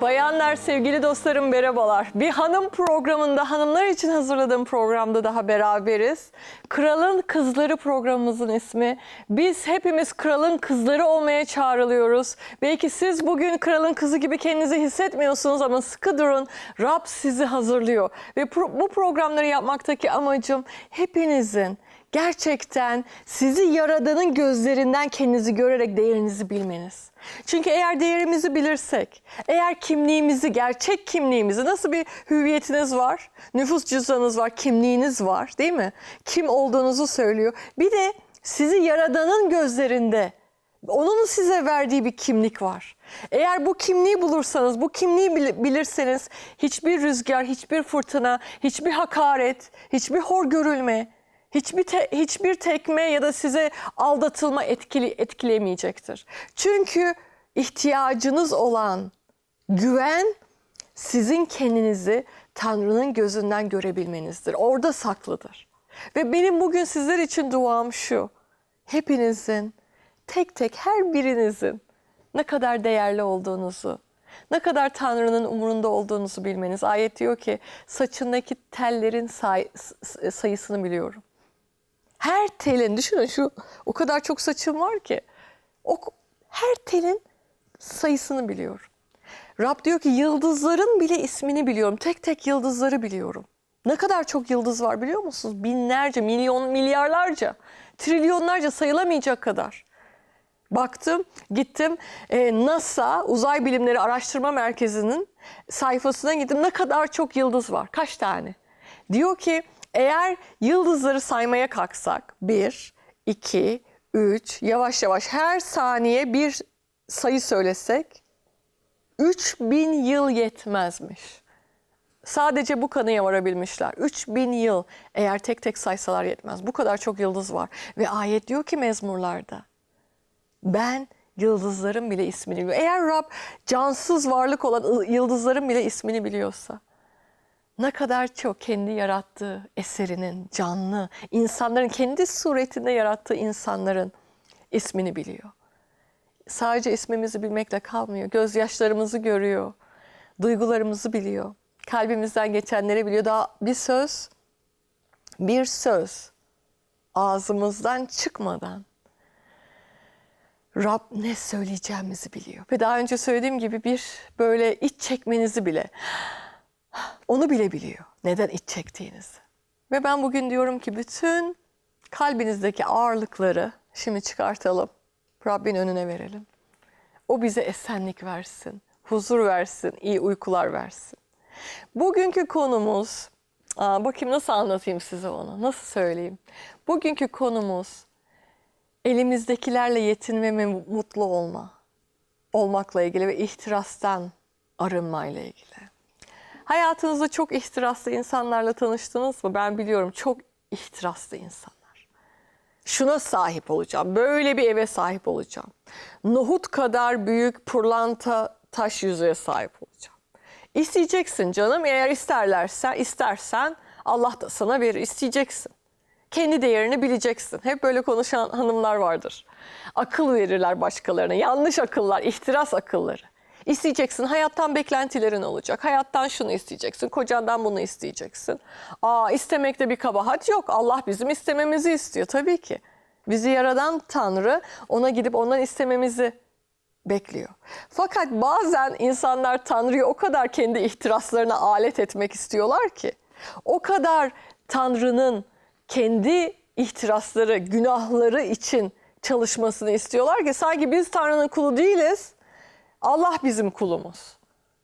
Bayanlar, sevgili dostlarım merhabalar. Bir hanım programında, hanımlar için hazırladığım programda daha beraberiz. Kralın Kızları programımızın ismi. Biz hepimiz kralın kızları olmaya çağrılıyoruz. Belki siz bugün kralın kızı gibi kendinizi hissetmiyorsunuz ama sıkı durun. Rab sizi hazırlıyor. Ve pro- bu programları yapmaktaki amacım hepinizin gerçekten sizi yaradanın gözlerinden kendinizi görerek değerinizi bilmeniz. Çünkü eğer değerimizi bilirsek, eğer kimliğimizi, gerçek kimliğimizi, nasıl bir hüviyetiniz var, nüfus cüzdanınız var, kimliğiniz var değil mi? Kim olduğunuzu söylüyor. Bir de sizi yaradanın gözlerinde, onun size verdiği bir kimlik var. Eğer bu kimliği bulursanız, bu kimliği bil- bilirseniz hiçbir rüzgar, hiçbir fırtına, hiçbir hakaret, hiçbir hor görülme, hiçbir te- hiçbir tekme ya da size aldatılma etkili etkilemeyecektir. Çünkü ihtiyacınız olan güven sizin kendinizi Tanrı'nın gözünden görebilmenizdir. Orada saklıdır. Ve benim bugün sizler için duam şu. Hepinizin tek tek her birinizin ne kadar değerli olduğunuzu, ne kadar Tanrı'nın umurunda olduğunuzu bilmeniz. Ayet diyor ki saçındaki tellerin say- sayısını biliyorum. Her telin düşünün şu o kadar çok saçım var ki o her telin sayısını biliyorum. Rab diyor ki yıldızların bile ismini biliyorum. Tek tek yıldızları biliyorum. Ne kadar çok yıldız var biliyor musunuz? Binlerce, milyon, milyarlarca, trilyonlarca sayılamayacak kadar. Baktım, gittim e, NASA Uzay Bilimleri Araştırma Merkezi'nin sayfasına gittim. Ne kadar çok yıldız var? Kaç tane? Diyor ki eğer yıldızları saymaya kalksak bir, iki, üç, yavaş yavaş her saniye bir sayı söylesek 3000 yıl yetmezmiş. Sadece bu kanıya varabilmişler. 3000 yıl eğer tek tek saysalar yetmez. Bu kadar çok yıldız var. Ve ayet diyor ki mezmurlarda. Ben yıldızların bile ismini biliyorum. Eğer Rab cansız varlık olan yıldızların bile ismini biliyorsa ne kadar çok kendi yarattığı eserinin canlı, insanların kendi suretinde yarattığı insanların ismini biliyor. Sadece ismimizi bilmekle kalmıyor. Gözyaşlarımızı görüyor. Duygularımızı biliyor. Kalbimizden geçenleri biliyor. Daha bir söz, bir söz ağzımızdan çıkmadan Rab ne söyleyeceğimizi biliyor. Ve daha önce söylediğim gibi bir böyle iç çekmenizi bile onu bile biliyor. Neden iç çektiğinizi. Ve ben bugün diyorum ki bütün kalbinizdeki ağırlıkları şimdi çıkartalım. Rabbin önüne verelim. O bize esenlik versin, huzur versin, iyi uykular versin. Bugünkü konumuz, aa, bakayım nasıl anlatayım size onu, nasıl söyleyeyim. Bugünkü konumuz elimizdekilerle yetinme ve mutlu olma, olmakla ilgili ve ihtirastan arınmayla ilgili. Hayatınızda çok ihtiraslı insanlarla tanıştınız mı? Ben biliyorum çok ihtiraslı insanlar. Şuna sahip olacağım, böyle bir eve sahip olacağım. Nohut kadar büyük pırlanta taş yüzüğe sahip olacağım. İsteyeceksin canım eğer isterlerse istersen Allah da sana verir isteyeceksin. Kendi değerini bileceksin. Hep böyle konuşan hanımlar vardır. Akıl verirler başkalarına. Yanlış akıllar, ihtiras akılları. İsteyeceksin. Hayattan beklentilerin olacak. Hayattan şunu isteyeceksin. Kocandan bunu isteyeceksin. Aa istemekte bir kabahat yok. Allah bizim istememizi istiyor tabii ki. Bizi yaradan Tanrı ona gidip ondan istememizi bekliyor. Fakat bazen insanlar Tanrı'yı o kadar kendi ihtiraslarına alet etmek istiyorlar ki, o kadar Tanrı'nın kendi ihtirasları, günahları için çalışmasını istiyorlar ki sanki biz Tanrı'nın kulu değiliz. Allah bizim kulumuz.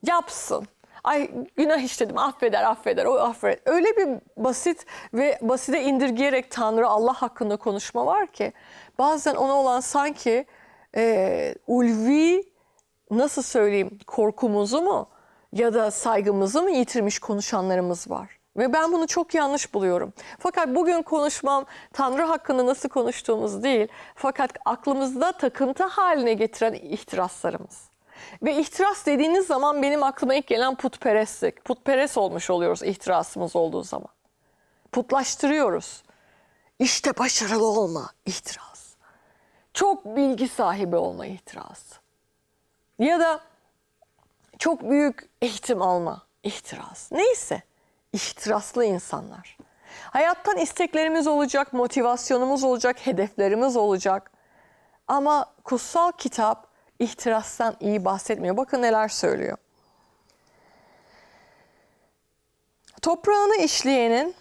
Yapsın. Ay günah işledim affeder affeder o affeder. Öyle bir basit ve basite indirgeyerek Tanrı Allah hakkında konuşma var ki bazen ona olan sanki e, ulvi nasıl söyleyeyim korkumuzu mu ya da saygımızı mı yitirmiş konuşanlarımız var. Ve ben bunu çok yanlış buluyorum. Fakat bugün konuşmam Tanrı hakkında nasıl konuştuğumuz değil. Fakat aklımızda takıntı haline getiren ihtiraslarımız. Ve ihtiras dediğiniz zaman benim aklıma ilk gelen putperestlik. Putperest olmuş oluyoruz ihtirasımız olduğu zaman. Putlaştırıyoruz. İşte başarılı olma ihtiras. Çok bilgi sahibi olma ihtirası. Ya da çok büyük eğitim alma, ihtiras. Neyse, ihtiraslı insanlar. Hayattan isteklerimiz olacak, motivasyonumuz olacak, hedeflerimiz olacak. Ama kutsal kitap ihtirastan iyi bahsetmiyor. Bakın neler söylüyor. Toprağını işleyenin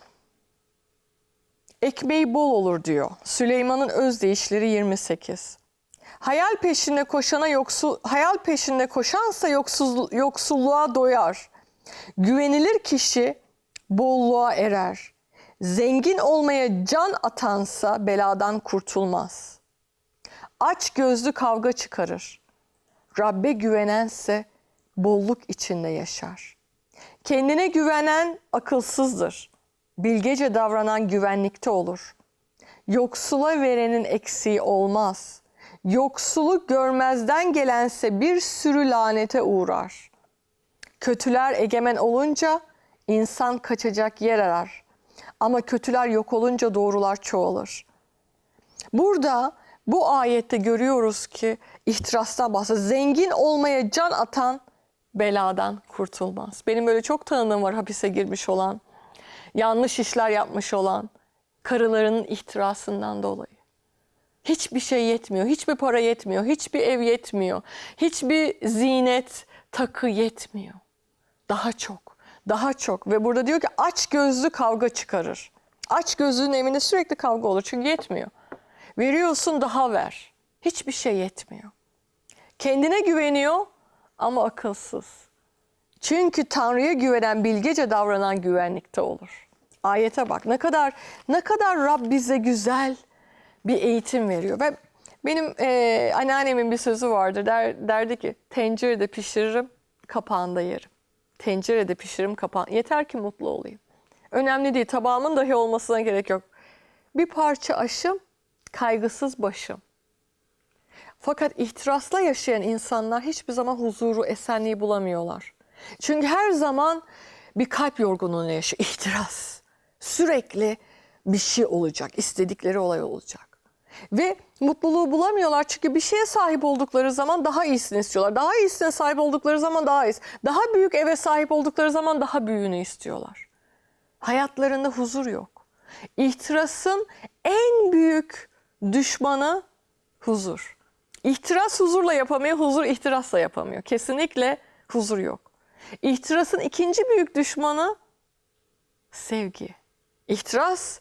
ekmeği bol olur diyor. Süleyman'ın özdeyişleri 28. Hayal peşinde koşana yoksul hayal peşinde koşansa yoksul, yoksulluğa doyar. Güvenilir kişi bolluğa erer. Zengin olmaya can atansa beladan kurtulmaz. Aç gözlü kavga çıkarır. Rabbe güvenense bolluk içinde yaşar. Kendine güvenen akılsızdır. Bilgece davranan güvenlikte olur. Yoksula verenin eksiği olmaz. Yoksulu görmezden gelense bir sürü lanete uğrar. Kötüler egemen olunca insan kaçacak yer arar. Ama kötüler yok olunca doğrular çoğalır. Burada bu ayette görüyoruz ki ihtirastan bahsediyor. Zengin olmaya can atan beladan kurtulmaz. Benim böyle çok tanıdığım var hapise girmiş olan, yanlış işler yapmış olan, karılarının ihtirasından dolayı. Hiçbir şey yetmiyor, hiçbir para yetmiyor, hiçbir ev yetmiyor, hiçbir zinet, takı yetmiyor. Daha çok, daha çok. Ve burada diyor ki aç gözlü kavga çıkarır. Aç gözlünün evinde sürekli kavga olur çünkü yetmiyor. Veriyorsun daha ver. Hiçbir şey yetmiyor. Kendine güveniyor ama akılsız. Çünkü Tanrı'ya güvenen bilgece davranan güvenlikte olur. Ayete bak ne kadar ne kadar Rab bize güzel bir eğitim veriyor. Ve benim e, anneannemin bir sözü vardır. Der, derdi ki tencerede pişiririm, kapağında yerim. Tencerede pişiririm, kapağında. Yeter ki mutlu olayım. Önemli değil. Tabağımın dahi olmasına gerek yok. Bir parça aşım, kaygısız başım. Fakat ihtirasla yaşayan insanlar hiçbir zaman huzuru, esenliği bulamıyorlar. Çünkü her zaman bir kalp yorgunluğunu yaşıyor. İhtiras. Sürekli bir şey olacak, istedikleri olay olacak. Ve mutluluğu bulamıyorlar çünkü bir şeye sahip oldukları zaman daha iyisini istiyorlar. Daha iyisine sahip oldukları zaman daha iyisi. Daha büyük eve sahip oldukları zaman daha büyüğünü istiyorlar. Hayatlarında huzur yok. İhtirasın en büyük düşmanı huzur. İhtiras huzurla yapamıyor, huzur ihtirasla yapamıyor. Kesinlikle huzur yok. İhtirasın ikinci büyük düşmanı sevgi. İhtiras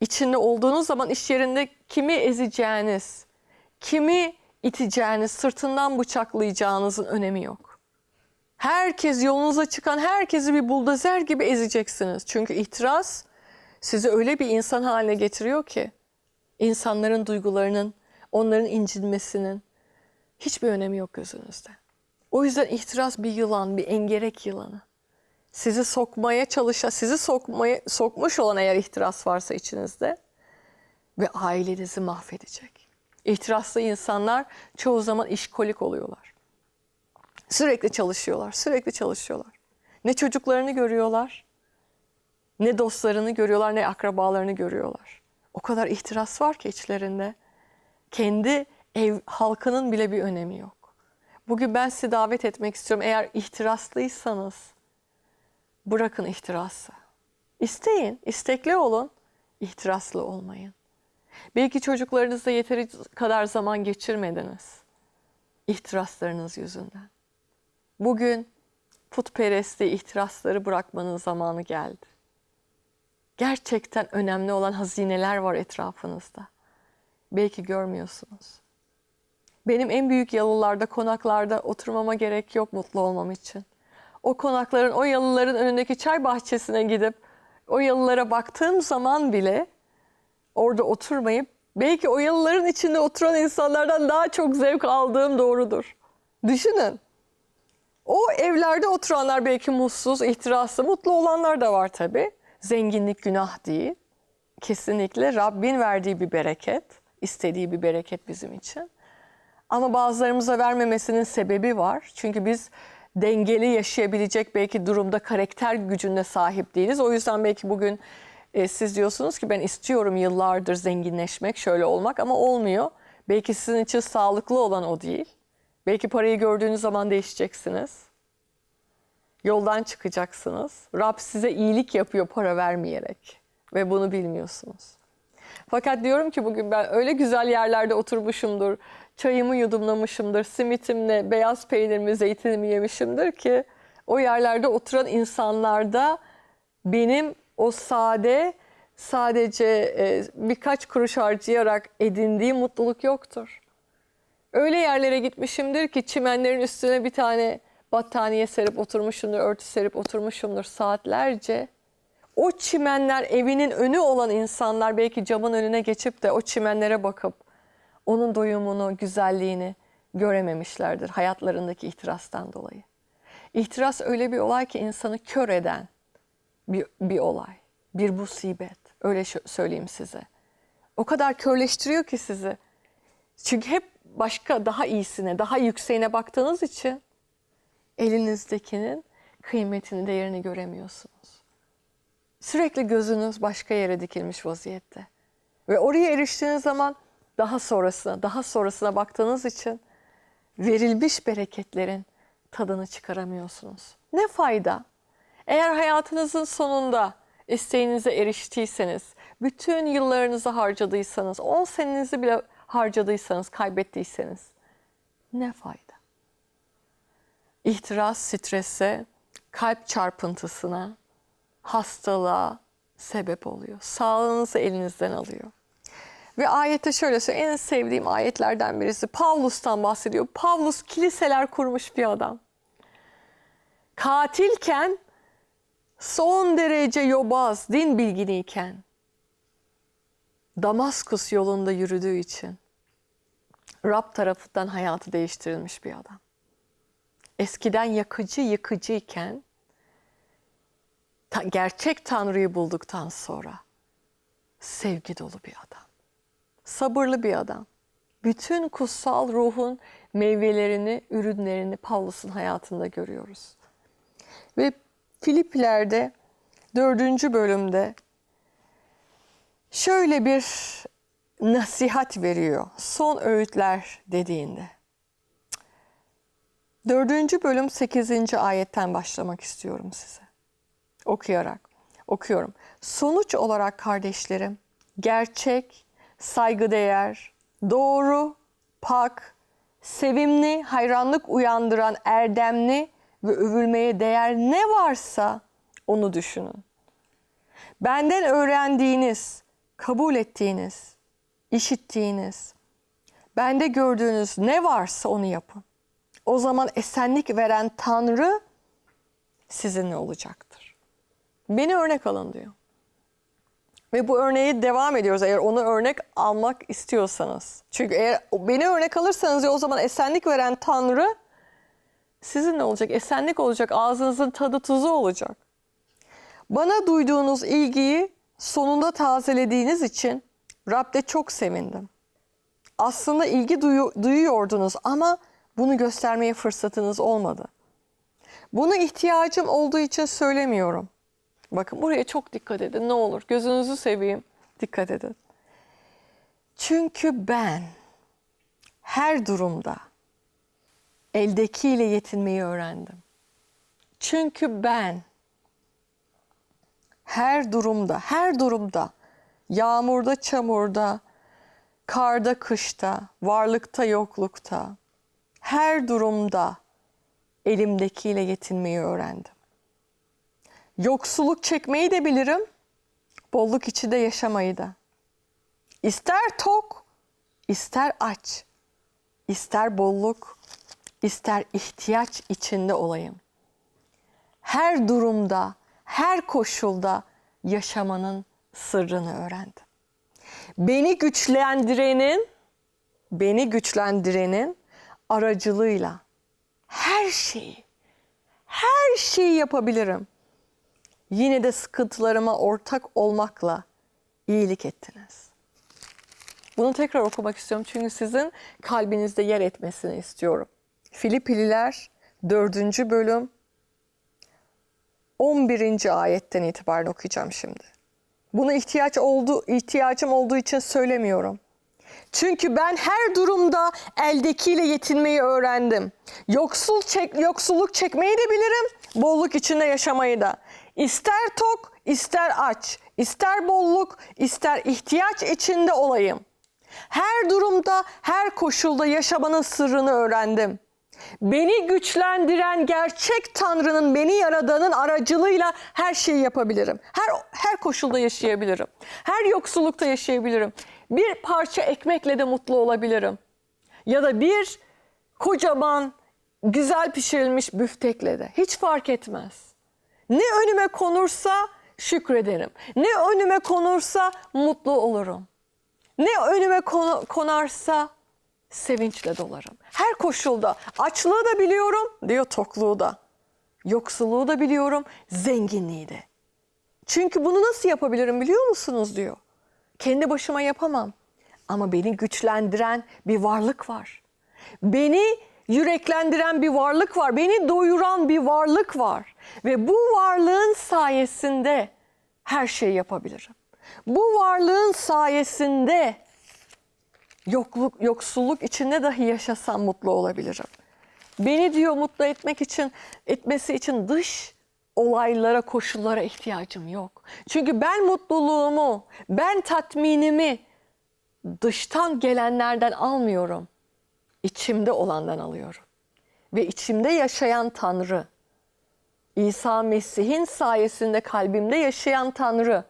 içinde olduğunuz zaman iş yerinde kimi ezeceğiniz, kimi iteceğiniz, sırtından bıçaklayacağınızın önemi yok. Herkes yolunuza çıkan herkesi bir buldozer gibi ezeceksiniz. Çünkü ihtiras sizi öyle bir insan haline getiriyor ki insanların duygularının, onların incinmesinin hiçbir önemi yok gözünüzde. O yüzden ihtiras bir yılan, bir engerek yılanı. Sizi sokmaya çalışan, sizi sokmaya, sokmuş olan eğer ihtiras varsa içinizde ve ailenizi mahvedecek. İhtiraslı insanlar çoğu zaman işkolik oluyorlar. Sürekli çalışıyorlar, sürekli çalışıyorlar. Ne çocuklarını görüyorlar, ne dostlarını görüyorlar, ne akrabalarını görüyorlar. O kadar ihtiras var ki içlerinde. Kendi ev halkının bile bir önemi yok. Bugün ben sizi davet etmek istiyorum. Eğer ihtiraslıysanız bırakın ihtirası. İsteyin, istekli olun, ihtiraslı olmayın. Belki çocuklarınızla yeteri kadar zaman geçirmediniz. İhtiraslarınız yüzünden. Bugün putperestliği, ihtirasları bırakmanın zamanı geldi. Gerçekten önemli olan hazineler var etrafınızda. Belki görmüyorsunuz. Benim en büyük yalılarda, konaklarda oturmama gerek yok mutlu olmam için. O konakların, o yalıların önündeki çay bahçesine gidip o yalılara baktığım zaman bile orada oturmayıp belki o yalıların içinde oturan insanlardan daha çok zevk aldığım doğrudur. Düşünün. O evlerde oturanlar belki mutsuz, ihtiraslı, mutlu olanlar da var tabii. Zenginlik günah değil. Kesinlikle Rabbin verdiği bir bereket, istediği bir bereket bizim için. Ama bazılarımıza vermemesinin sebebi var. Çünkü biz dengeli yaşayabilecek belki durumda karakter gücüne sahip değiliz. O yüzden belki bugün e, siz diyorsunuz ki ben istiyorum yıllardır zenginleşmek, şöyle olmak ama olmuyor. Belki sizin için sağlıklı olan o değil. Belki parayı gördüğünüz zaman değişeceksiniz. Yoldan çıkacaksınız. Rab size iyilik yapıyor para vermeyerek ve bunu bilmiyorsunuz. Fakat diyorum ki bugün ben öyle güzel yerlerde oturmuşumdur. Çayımı yudumlamışımdır. Simitimle beyaz peynirimi, zeytinimi yemişimdir ki o yerlerde oturan insanlarda benim o sade sadece e, birkaç kuruş harcayarak edindiği mutluluk yoktur. Öyle yerlere gitmişimdir ki çimenlerin üstüne bir tane battaniye serip oturmuşumdur, örtü serip oturmuşumdur saatlerce. O çimenler evinin önü olan insanlar belki camın önüne geçip de o çimenlere bakıp onun doyumunu, güzelliğini görememişlerdir hayatlarındaki ihtirastan dolayı. İhtiras öyle bir olay ki insanı kör eden bir, bir olay, bir musibet. Öyle söyleyeyim size. O kadar körleştiriyor ki sizi. Çünkü hep başka daha iyisine, daha yükseğine baktığınız için elinizdekinin kıymetini, değerini göremiyorsunuz. Sürekli gözünüz başka yere dikilmiş vaziyette. Ve oraya eriştiğiniz zaman daha sonrasına, daha sonrasına baktığınız için verilmiş bereketlerin tadını çıkaramıyorsunuz. Ne fayda? Eğer hayatınızın sonunda isteğinize eriştiyseniz, bütün yıllarınızı harcadıysanız, 10 senenizi bile harcadıysanız, kaybettiyseniz ne fayda? İhtiras strese, kalp çarpıntısına, hastalığa sebep oluyor. Sağlığınızı elinizden alıyor. Ve ayette şöyle söylüyor. En sevdiğim ayetlerden birisi. Pavlus'tan bahsediyor. Pavlus kiliseler kurmuş bir adam. Katilken son derece yobaz, din bilginiyken Damaskus yolunda yürüdüğü için Rab tarafından hayatı değiştirilmiş bir adam. Eskiden yakıcı yıkıcıyken ta- gerçek Tanrı'yı bulduktan sonra sevgi dolu bir adam. Sabırlı bir adam. Bütün kutsal ruhun meyvelerini, ürünlerini Pavlus'un hayatında görüyoruz. Ve Filiplilerde dördüncü bölümde şöyle bir nasihat veriyor. Son öğütler dediğinde. Dördüncü bölüm sekizinci ayetten başlamak istiyorum size. Okuyarak. Okuyorum. Sonuç olarak kardeşlerim, gerçek, saygıdeğer, doğru, pak, sevimli, hayranlık uyandıran, erdemli ve övülmeye değer ne varsa onu düşünün. Benden öğrendiğiniz, kabul ettiğiniz, işittiğiniz, bende gördüğünüz ne varsa onu yapın. O zaman esenlik veren Tanrı sizinle olacaktır. Beni örnek alın diyor. Ve bu örneği devam ediyoruz eğer onu örnek almak istiyorsanız. Çünkü eğer beni örnek alırsanız diyor, o zaman esenlik veren Tanrı sizinle olacak. Esenlik olacak. Ağzınızın tadı tuzu olacak. Bana duyduğunuz ilgiyi sonunda tazelediğiniz için Rab'de çok sevindim. Aslında ilgi duyu- duyuyordunuz ama bunu göstermeye fırsatınız olmadı. Bunu ihtiyacım olduğu için söylemiyorum. Bakın buraya çok dikkat edin ne olur. Gözünüzü seveyim. Dikkat edin. Çünkü ben her durumda eldekiyle yetinmeyi öğrendim. Çünkü ben her durumda, her durumda, yağmurda, çamurda, karda, kışta, varlıkta, yoklukta, her durumda elimdekiyle yetinmeyi öğrendim. Yoksulluk çekmeyi de bilirim, bolluk içinde yaşamayı da. İster tok, ister aç, ister bolluk, ister ihtiyaç içinde olayım. Her durumda, her koşulda yaşamanın sırrını öğrendim. Beni güçlendirenin, beni güçlendirenin aracılığıyla her şeyi, her şeyi yapabilirim. Yine de sıkıntılarıma ortak olmakla iyilik ettiniz. Bunu tekrar okumak istiyorum çünkü sizin kalbinizde yer etmesini istiyorum. Filipililer 4. bölüm 11. ayetten itibaren okuyacağım şimdi. Buna ihtiyaç oldu, ihtiyacım olduğu için söylemiyorum. Çünkü ben her durumda eldekiyle yetinmeyi öğrendim. Yoksul çek, yoksulluk çekmeyi de bilirim, bolluk içinde yaşamayı da. İster tok, ister aç, ister bolluk, ister ihtiyaç içinde olayım. Her durumda, her koşulda yaşamanın sırrını öğrendim. Beni güçlendiren gerçek Tanrı'nın beni yaradanın aracılığıyla her şeyi yapabilirim. Her her koşulda yaşayabilirim. Her yoksullukta yaşayabilirim. Bir parça ekmekle de mutlu olabilirim. Ya da bir kocaman güzel pişirilmiş büftekle de hiç fark etmez. Ne önüme konursa şükrederim. Ne önüme konursa mutlu olurum. Ne önüme konu- konarsa sevinçle dolarım. Her koşulda açlığı da biliyorum diyor tokluğu da. Yoksulluğu da biliyorum, zenginliği de. Çünkü bunu nasıl yapabilirim biliyor musunuz diyor. Kendi başıma yapamam. Ama beni güçlendiren bir varlık var. Beni yüreklendiren bir varlık var. Beni doyuran bir varlık var. Ve bu varlığın sayesinde her şeyi yapabilirim. Bu varlığın sayesinde yokluk, yoksulluk içinde dahi yaşasam mutlu olabilirim. Beni diyor mutlu etmek için, etmesi için dış olaylara, koşullara ihtiyacım yok. Çünkü ben mutluluğumu, ben tatminimi dıştan gelenlerden almıyorum. İçimde olandan alıyorum. Ve içimde yaşayan Tanrı, İsa Mesih'in sayesinde kalbimde yaşayan Tanrı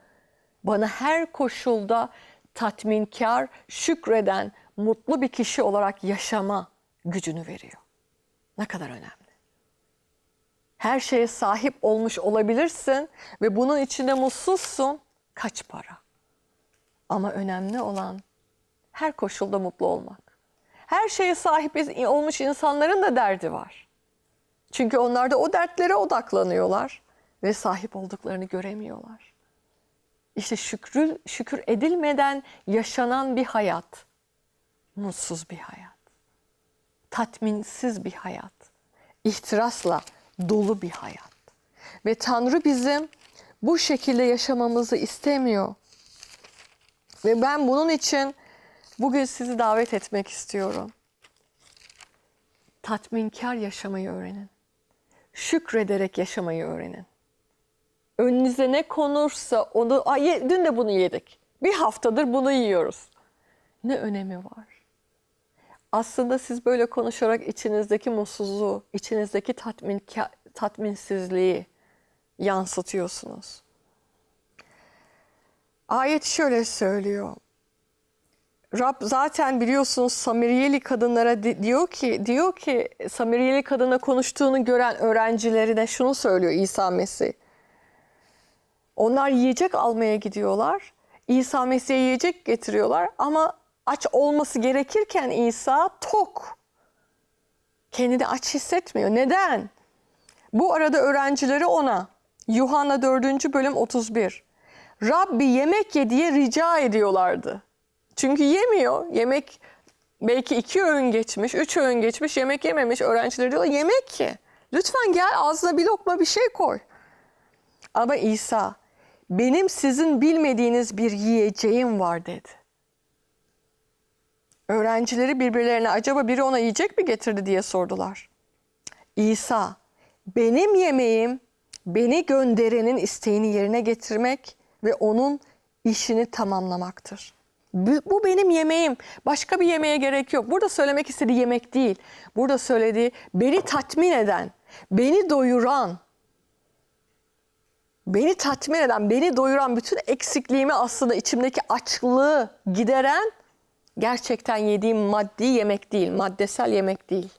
bana her koşulda tatminkar, şükreden, mutlu bir kişi olarak yaşama gücünü veriyor. Ne kadar önemli. Her şeye sahip olmuş olabilirsin ve bunun içinde mutsuzsun. Kaç para? Ama önemli olan her koşulda mutlu olmak. Her şeye sahip olmuş insanların da derdi var. Çünkü onlar da o dertlere odaklanıyorlar ve sahip olduklarını göremiyorlar. İşte şükrü, şükür edilmeden yaşanan bir hayat. Mutsuz bir hayat. Tatminsiz bir hayat. ihtirasla dolu bir hayat. Ve Tanrı bizim bu şekilde yaşamamızı istemiyor. Ve ben bunun için bugün sizi davet etmek istiyorum. Tatminkar yaşamayı öğrenin. Şükrederek yaşamayı öğrenin önünüze ne konursa onu Ay, dün de bunu yedik. Bir haftadır bunu yiyoruz. Ne önemi var? Aslında siz böyle konuşarak içinizdeki mutsuzluğu, içinizdeki tatmin tatminsizliği yansıtıyorsunuz. Ayet şöyle söylüyor. Rab zaten biliyorsunuz Samiriyeli kadınlara di- diyor ki diyor ki Samiriyeli kadına konuştuğunu gören öğrencilerine şunu söylüyor İsa Mesih. Onlar yiyecek almaya gidiyorlar. İsa Mesih'e yiyecek getiriyorlar ama aç olması gerekirken İsa tok. Kendini aç hissetmiyor. Neden? Bu arada öğrencileri ona Yuhanna 4. bölüm 31. Rabbi yemek ye diye rica ediyorlardı. Çünkü yemiyor. Yemek belki iki öğün geçmiş, üç öğün geçmiş, yemek yememiş. Öğrencileri diyorlar yemek ki. Lütfen gel ağzına bir lokma bir şey koy. Ama İsa benim sizin bilmediğiniz bir yiyeceğim var dedi. Öğrencileri birbirlerine acaba biri ona yiyecek mi getirdi diye sordular. İsa, benim yemeğim beni gönderenin isteğini yerine getirmek ve onun işini tamamlamaktır. Bu, benim yemeğim. Başka bir yemeğe gerek yok. Burada söylemek istediği yemek değil. Burada söylediği beni tatmin eden, beni doyuran, beni tatmin eden, beni doyuran bütün eksikliğimi aslında içimdeki açlığı gideren gerçekten yediğim maddi yemek değil, maddesel yemek değil.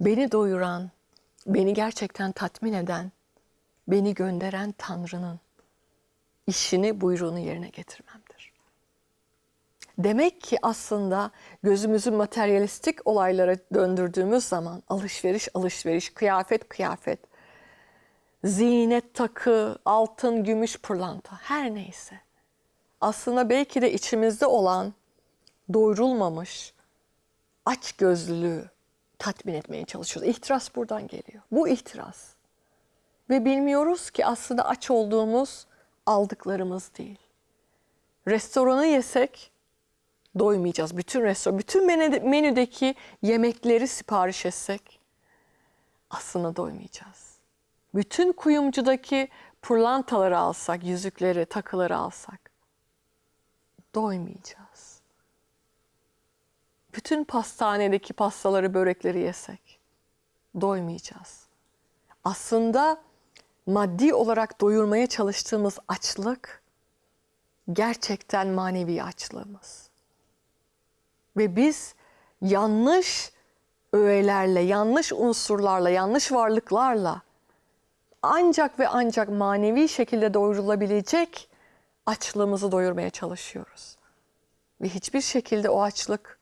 Beni doyuran, beni gerçekten tatmin eden, beni gönderen Tanrı'nın işini, buyruğunu yerine getirmemdir. Demek ki aslında gözümüzü materyalistik olaylara döndürdüğümüz zaman alışveriş, alışveriş, kıyafet, kıyafet, zinet takı, altın, gümüş, pırlanta her neyse. Aslında belki de içimizde olan doyurulmamış aç gözlülüğü tatmin etmeye çalışıyoruz. İhtiras buradan geliyor. Bu ihtiras. Ve bilmiyoruz ki aslında aç olduğumuz aldıklarımız değil. Restoranı yesek doymayacağız. Bütün restoran, bütün menü- menüdeki yemekleri sipariş etsek aslında doymayacağız. Bütün kuyumcudaki pırlantaları alsak, yüzükleri, takıları alsak doymayacağız. Bütün pastanedeki pastaları, börekleri yesek doymayacağız. Aslında maddi olarak doyurmaya çalıştığımız açlık gerçekten manevi açlığımız. Ve biz yanlış öğelerle, yanlış unsurlarla, yanlış varlıklarla ancak ve ancak manevi şekilde doyurulabilecek açlığımızı doyurmaya çalışıyoruz. Ve hiçbir şekilde o açlık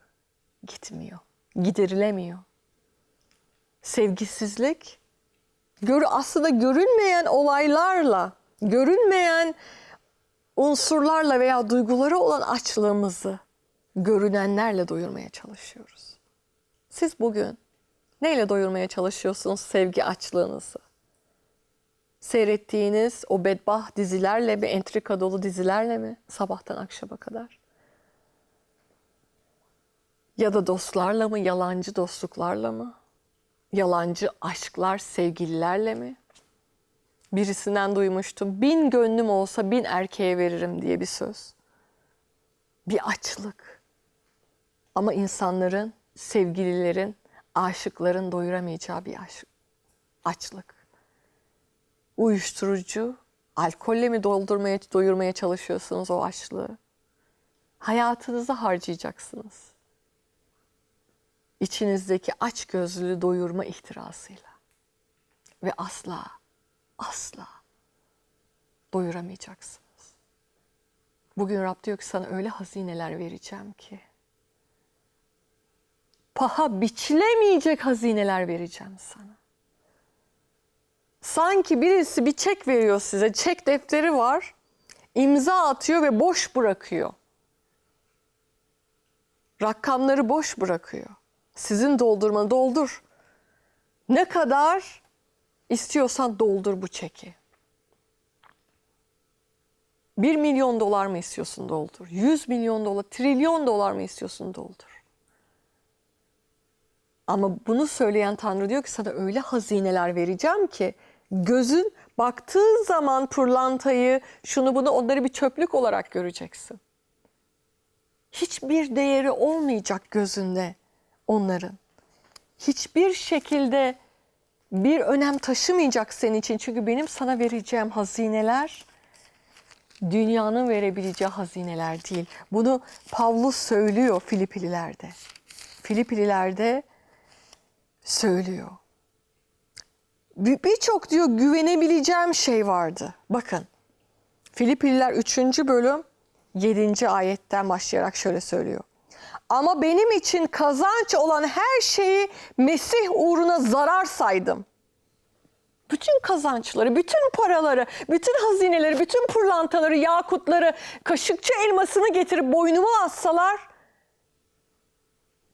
gitmiyor, giderilemiyor. Sevgisizlik, gör, aslında görünmeyen olaylarla, görünmeyen unsurlarla veya duygulara olan açlığımızı görünenlerle doyurmaya çalışıyoruz. Siz bugün neyle doyurmaya çalışıyorsunuz sevgi açlığınızı? Seyrettiğiniz o bedbaht dizilerle mi, entrika dolu dizilerle mi sabahtan akşama kadar? Ya da dostlarla mı, yalancı dostluklarla mı? Yalancı aşklar, sevgililerle mi? Birisinden duymuştum. Bin gönlüm olsa bin erkeğe veririm diye bir söz. Bir açlık. Ama insanların, sevgililerin, aşıkların doyuramayacağı bir aşk, açlık. Uyuşturucu, alkolle mi doldurmaya, doyurmaya çalışıyorsunuz o açlığı? Hayatınızı harcayacaksınız. İçinizdeki aç gözlülüğü doyurma ihtirasıyla. Ve asla, asla doyuramayacaksınız. Bugün Rab diyor ki sana öyle hazineler vereceğim ki. Paha biçilemeyecek hazineler vereceğim sana. Sanki birisi bir çek veriyor size. Çek defteri var. imza atıyor ve boş bırakıyor. Rakamları boş bırakıyor. Sizin doldurmanı doldur. Ne kadar istiyorsan doldur bu çeki. 1 milyon dolar mı istiyorsun doldur. 100 milyon dolar, trilyon dolar mı istiyorsun doldur. Ama bunu söyleyen Tanrı diyor ki sana öyle hazineler vereceğim ki gözün baktığı zaman pırlantayı, şunu bunu onları bir çöplük olarak göreceksin. Hiçbir değeri olmayacak gözünde onların. Hiçbir şekilde bir önem taşımayacak senin için. Çünkü benim sana vereceğim hazineler dünyanın verebileceği hazineler değil. Bunu Pavlus söylüyor Filipililerde. Filipililerde söylüyor. Bir- Birçok diyor güvenebileceğim şey vardı. Bakın Filipililer 3. bölüm 7. ayetten başlayarak şöyle söylüyor. Ama benim için kazanç olan her şeyi Mesih uğruna zarar saydım. Bütün kazançları, bütün paraları, bütün hazineleri, bütün pırlantaları, yakutları, kaşıkçı elmasını getirip boynuma assalar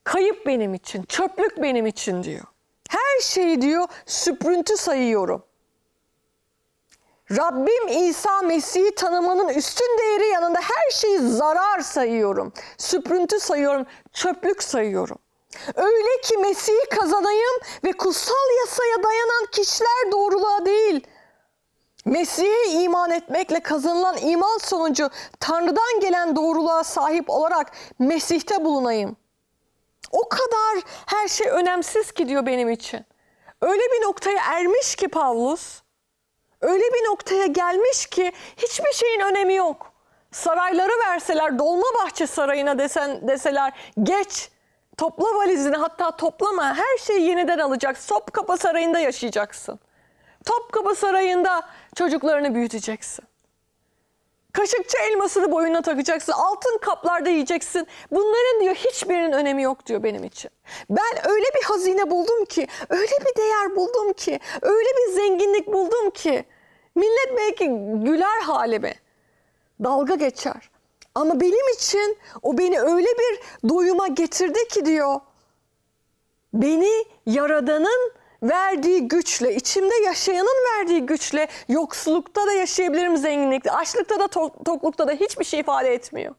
kayıp benim için, çöplük benim için diyor. Her şeyi diyor süprüntü sayıyorum. Rabbim İsa Mesih'i tanımanın üstün değeri yanında her şeyi zarar sayıyorum. Süprüntü sayıyorum, çöplük sayıyorum. Öyle ki Mesih'i kazanayım ve kutsal yasaya dayanan kişiler doğruluğa değil. Mesih'e iman etmekle kazanılan iman sonucu Tanrı'dan gelen doğruluğa sahip olarak Mesih'te bulunayım. O kadar her şey önemsiz ki diyor benim için. Öyle bir noktaya ermiş ki Pavlus. Öyle bir noktaya gelmiş ki hiçbir şeyin önemi yok. Sarayları verseler, Dolmabahçe Sarayı'na desen, deseler geç, topla valizini hatta toplama her şeyi yeniden alacaksın. Topkapı Sarayı'nda yaşayacaksın. Topkapı Sarayı'nda çocuklarını büyüteceksin. Kaşıkçı elmasını boynuna takacaksın. Altın kaplarda yiyeceksin. Bunların diyor hiçbirinin önemi yok diyor benim için. Ben öyle bir hazine buldum ki, öyle bir değer buldum ki, öyle bir zenginlik buldum ki. Millet belki güler halime. Dalga geçer. Ama benim için o beni öyle bir doyuma getirdi ki diyor. Beni Yaradan'ın verdiği güçle, içimde yaşayanın verdiği güçle yoksullukta da yaşayabilirim zenginlikte, açlıkta da to- toklukta da hiçbir şey ifade etmiyor.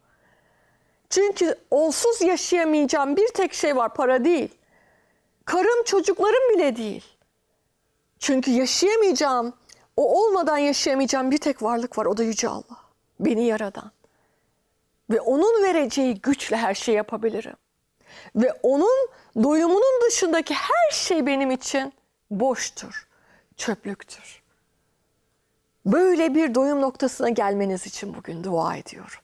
Çünkü onsuz yaşayamayacağım bir tek şey var para değil. Karım çocuklarım bile değil. Çünkü yaşayamayacağım, o olmadan yaşayamayacağım bir tek varlık var o da Yüce Allah. Beni yaradan. Ve onun vereceği güçle her şeyi yapabilirim. Ve onun doyumunun dışındaki her şey benim için boştur, çöplüktür. Böyle bir doyum noktasına gelmeniz için bugün dua ediyorum.